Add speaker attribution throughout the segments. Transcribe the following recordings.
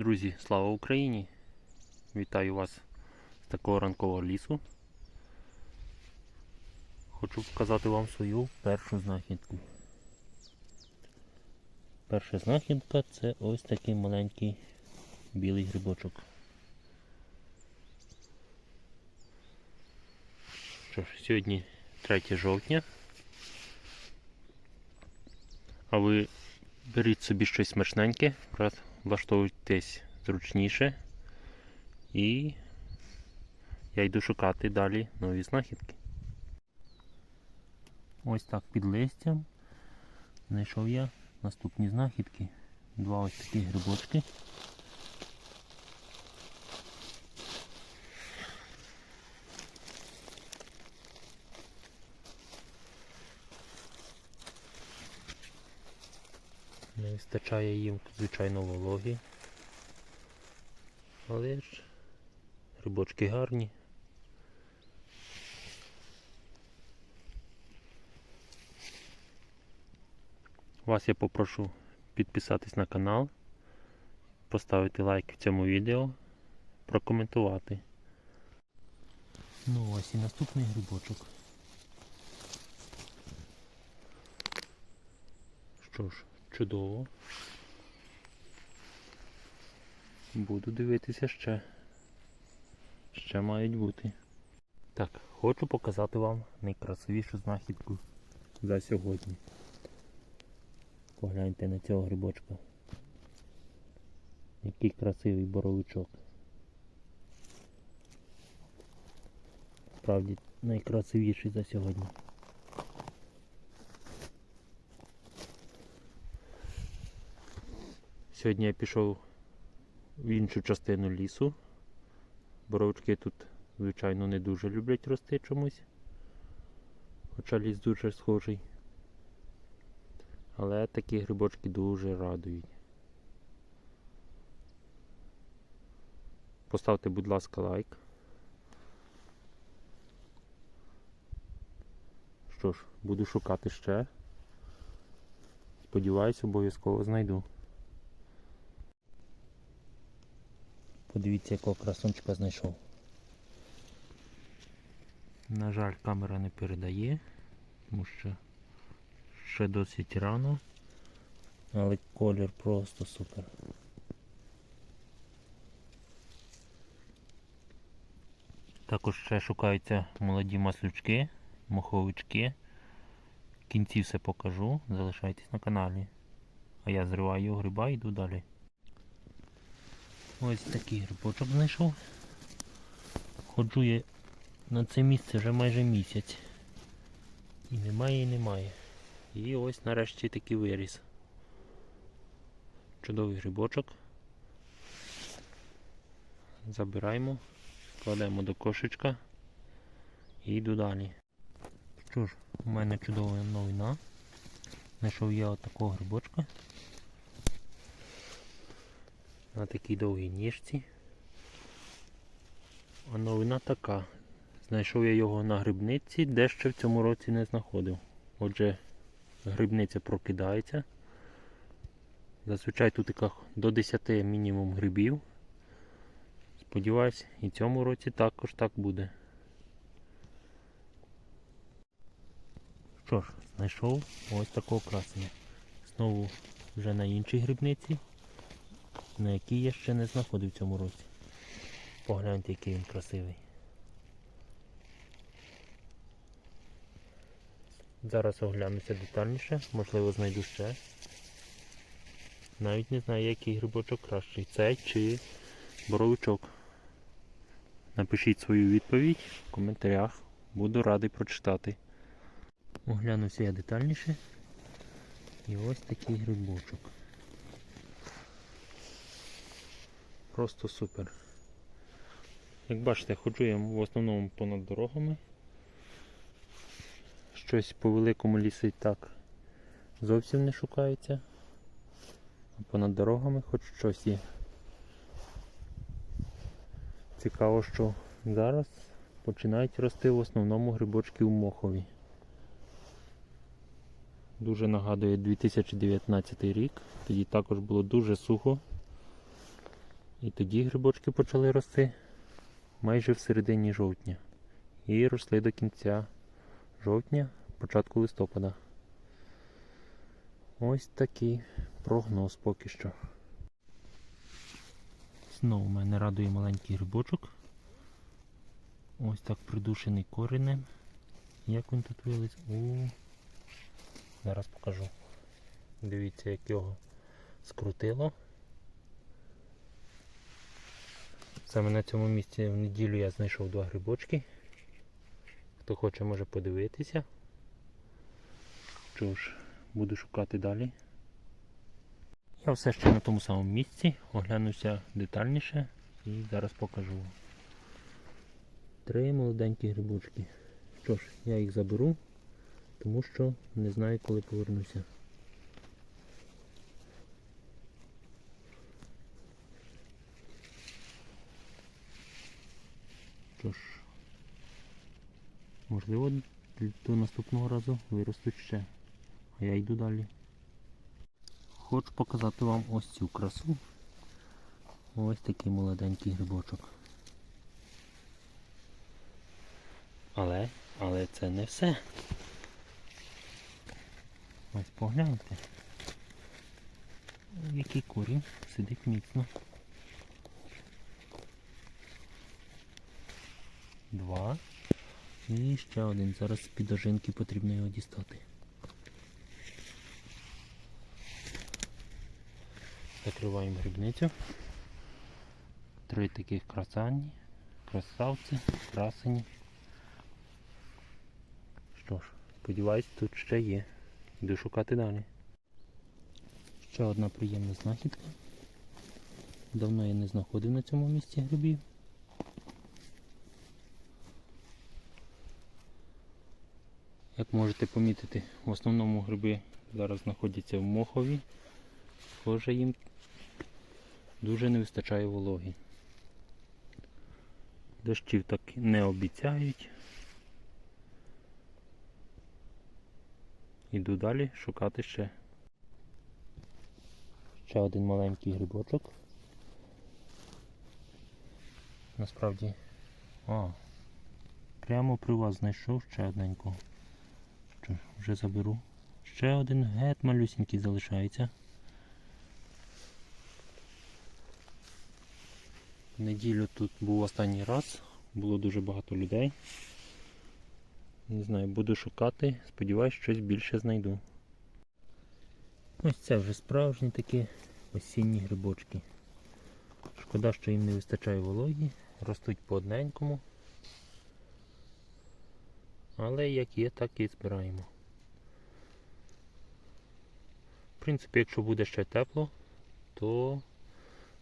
Speaker 1: Друзі, слава Україні! Вітаю вас з такого ранкового лісу. Хочу показати вам свою першу знахідку. Перша знахідка це ось такий маленький білий грибочок. Що ж, сьогодні 3 жовтня. А ви беріть собі щось смачненьке, брат, влаштовуйтесь зручніше. І я йду шукати далі нові знахідки. Ось так під листям знайшов я наступні знахідки. Два ось такі грибочки. Вистачає їм, звичайно, вологі. Але ж грибочки гарні. Вас я попрошу підписатись на канал, поставити лайк цьому відео, прокоментувати. Ну ось і наступний грибочок. Що ж, чудово. Буду дивитися ще. Ще мають бути. Так, хочу показати вам найкрасивішу знахідку за сьогодні. Погляньте на цього грибочка. Який красивий боровичок. Справді найкрасивіший за сьогодні. Сьогодні я пішов в іншу частину лісу. Боровички тут, звичайно, не дуже люблять рости чомусь. Хоча ліс дуже схожий. Але такі грибочки дуже радують. Поставте, будь ласка, лайк. Що ж, буду шукати ще. Сподіваюсь, обов'язково знайду. Подивіться, якого красунчика знайшов. На жаль, камера не передає, тому що ще досить рано, але колір просто супер. Також ще шукаються молоді маслючки, моховички. В кінці все покажу, залишайтесь на каналі. А я зриваю гриба і йду далі. Ось такий грибочок знайшов. Ходжу я на це місце вже майже місяць. І немає, і немає. І ось нарешті таки виріс. Чудовий грибочок. Забираємо, кладемо до кошечка і йду далі. Що ж, у мене чудова новина. Знайшов я отакого грибочка на такій довгій ніжці. А новина така. Знайшов я його на грибниці, де ще в цьому році не знаходив. Отже, грибниця прокидається. Зазвичай тут до 10 мінімум грибів. Сподіваюсь, і цьому році також так буде. Що ж, знайшов ось такого красення. Знову вже на іншій грибниці на який я ще не знаходив в цьому році. Погляньте, який він красивий. Зараз оглянуся детальніше, можливо знайду ще. Навіть не знаю, який грибочок кращий. Цей чи боровичок. Напишіть свою відповідь в коментарях. Буду радий прочитати. Оглянувся я детальніше. І ось такий грибочок. Просто супер. Як бачите, ходжу я в основному понад дорогами. Щось по великому лісу і так зовсім не шукається. А понад дорогами хоч щось є. Цікаво, що зараз починають рости в основному грибочки у мохові. Дуже нагадує 2019 рік, тоді також було дуже сухо. І тоді грибочки почали рости майже в середині жовтня. І росли до кінця жовтня, початку листопада. Ось такий прогноз поки що. Знову мене радує маленький грибочок. Ось так придушений коренем. Як він тут виліз? У. Зараз покажу. Дивіться, як його скрутило. Саме на цьому місці в неділю я знайшов два грибочки. Хто хоче, може подивитися. Що ж, буду шукати далі. Я все ще на тому самому місці, оглянуся детальніше і зараз покажу. Три молоденькі грибочки. Що ж, я їх заберу, тому що не знаю, коли повернуся. Ж, можливо, до наступного разу виростуть ще. А я йду далі. Хочу показати вам ось цю красу. Ось такий молоденький грибочок. Але, але це не все. Ось погляньте. Який корінь сидить міцно. Два. І ще один. Зараз з-під ожинки потрібно його дістати. Закриваємо грибницю. Три таких красані, красавці, красені. Що ж, сподіваюсь, тут ще є. Йду шукати далі. Ще одна приємна знахідка. Давно я не знаходив на цьому місці грибів. Як можете помітити, в основному гриби зараз знаходяться в мохові. Схоже, їм дуже не вистачає вологи. Дощів так не обіцяють. Іду далі шукати ще. Ще один маленький грибочок. Насправді... А, прямо при вас знайшов ще одненького. Що вже заберу. Ще один гет малюсенький залишається. В неділю тут був останній раз, було дуже багато людей. Не знаю, буду шукати, сподіваюсь, щось більше знайду. Ось це вже справжні такі осінні грибочки. Шкода, що їм не вистачає вологі, ростуть по одненькому. Але як є, так і збираємо. В принципі, якщо буде ще тепло, то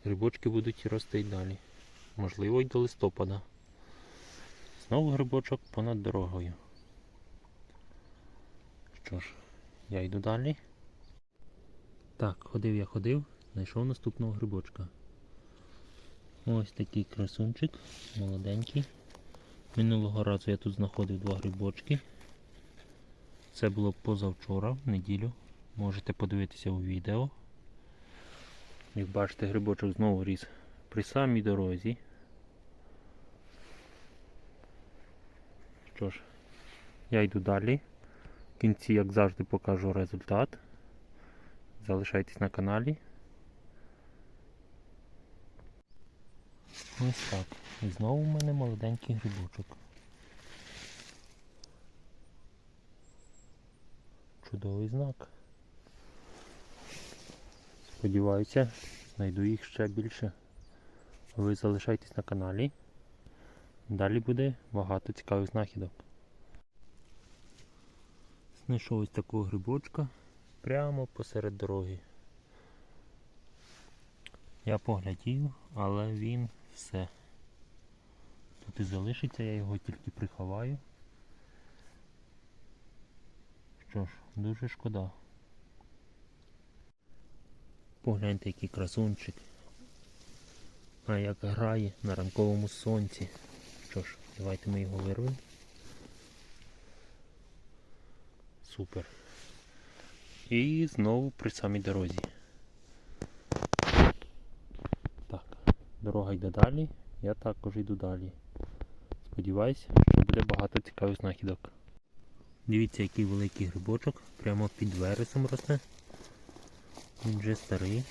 Speaker 1: грибочки будуть рости й далі. Можливо, й до листопада. Знову грибочок понад дорогою. Що ж, я йду далі. Так, ходив я ходив, знайшов наступного грибочка. Ось такий красунчик, молоденький. Минулого разу я тут знаходив два грибочки. Це було позавчора, в неділю. Можете подивитися у відео. Як бачите, грибочок знову ріс при самій дорозі. Що ж, я йду далі. В кінці, як завжди, покажу результат. Залишайтесь на каналі. Ось так. І знову в мене молоденький грибочок. Чудовий знак. Сподіваюся, знайду їх ще більше. Ви залишайтесь на каналі. Далі буде багато цікавих знахідок. Знайшов ось такого грибочка прямо посеред дороги. Я поглядів, але він все. Тут і залишиться, я його тільки приховаю. Що ж, дуже шкода. Погляньте, який красунчик. А як грає на ранковому сонці. Що ж, давайте ми його вирвемо. Супер. І знову при самій дорозі. Так, Дорога йде далі, я також йду далі. Сподіваюсь, що буде багато цікавих знахідок. Дивіться, який великий грибочок, прямо під вересом росте. Він вже старий.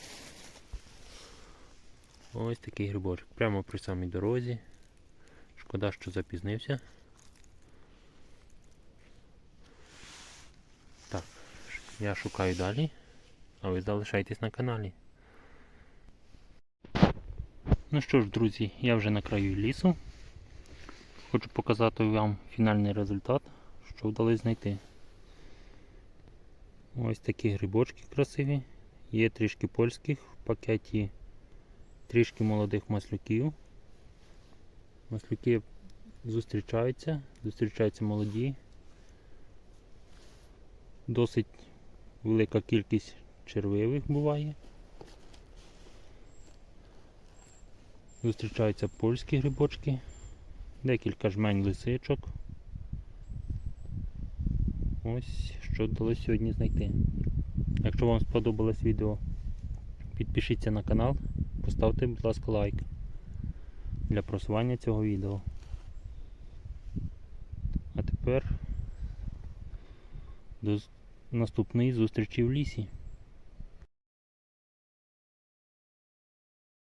Speaker 1: Ось такий грибочок, прямо при самій дорозі. Шкода, що запізнився. Так, я шукаю далі, а ви залишайтесь на каналі. Ну що ж, друзі, я вже на краю лісу. Хочу показати вам фінальний результат, що вдалося знайти. Ось такі грибочки красиві. Є трішки польських в пакеті, трішки молодих маслюків. Маслюки зустрічаються, зустрічаються молоді. Досить велика кількість червивих буває. Зустрічаються польські грибочки, декілька жмень лисичок. Ось що вдалося сьогодні знайти. Якщо вам сподобалось відео, підпишіться на канал, поставте, будь ласка, лайк для просування цього відео. А тепер до наступної зустрічі в лісі.